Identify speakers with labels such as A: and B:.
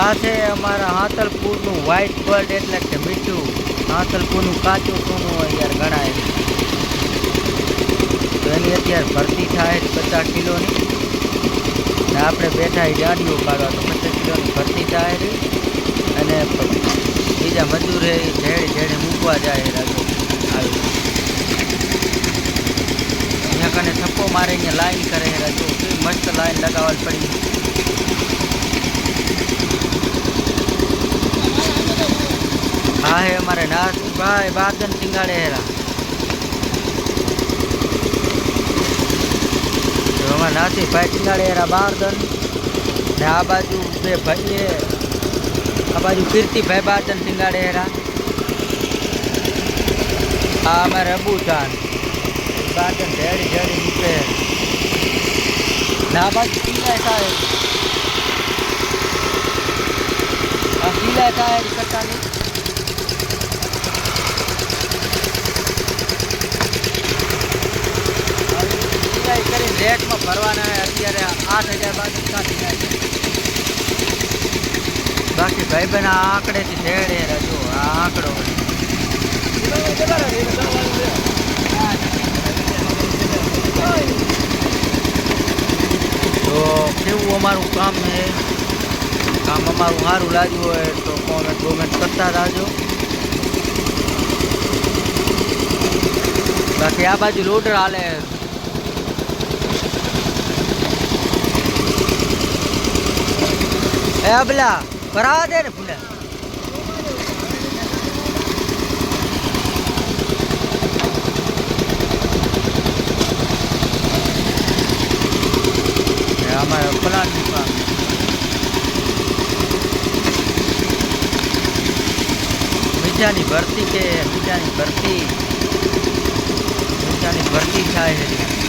A: આ છે અમારા હાતલપુરનું વ્હાઇટ ગોલ્ડ એટલે કે મીઠું. હાતલપુરનું કાચું સોનું અત્યારે યાર, ગણાય. તો એની અત્યારે ભરતી થાય પચાસ કિલોની. ને આપણે બેઠા ગાડીઓ કાઢવા તો પચાસ કિલોની ભરતી થાય અને બીજા મજૂર એ ઝેડી ઝેડી મૂકવા જાય રાજો. આવી અહીંયા કને થપ્પો મારે અહીંયા લાઈન કરે રાજુ. મસ્ત લાઈન લગાવવાની પડી. હા હે અમારે નાસભાઈ બાદન સિંગાડે હેરા તો અમારે નાસીભાઈ સિંગાડે હેરા બારદન ને આ બાજુ બે ભાઈએ આ બાજુ કીર્તિભાઈ બાદન સિંગાડે હેરા આ અમારે અબુજાન બાદન ઢેડી ઢેડી મૂકે ને આ બાજુ સિંગાય સાહેબ આ સિલાય સાહેબ કટ્ટાની સિલાઈ રેટમાં ભરવાના અત્યારે આઠ હજાર બાજુ કાઢી નાખે બાકી ભાઈ બહેન આ આંકડેથી ઢેડે રજો આ આંકડો તો કેવું અમારું કામ છે? કામ અમારું સારું લાગ્યું હોય તો કોમેન્ટ કોમેન્ટ કરતા રહેજો બાકી આ બાજુ લોડર હાલે. એ અબલા ભરાવા દે ને એ અમારે પ્લાન બીજાની ભરતી કે બીજાની ભરતી? બીજાની ભરતી થાય છે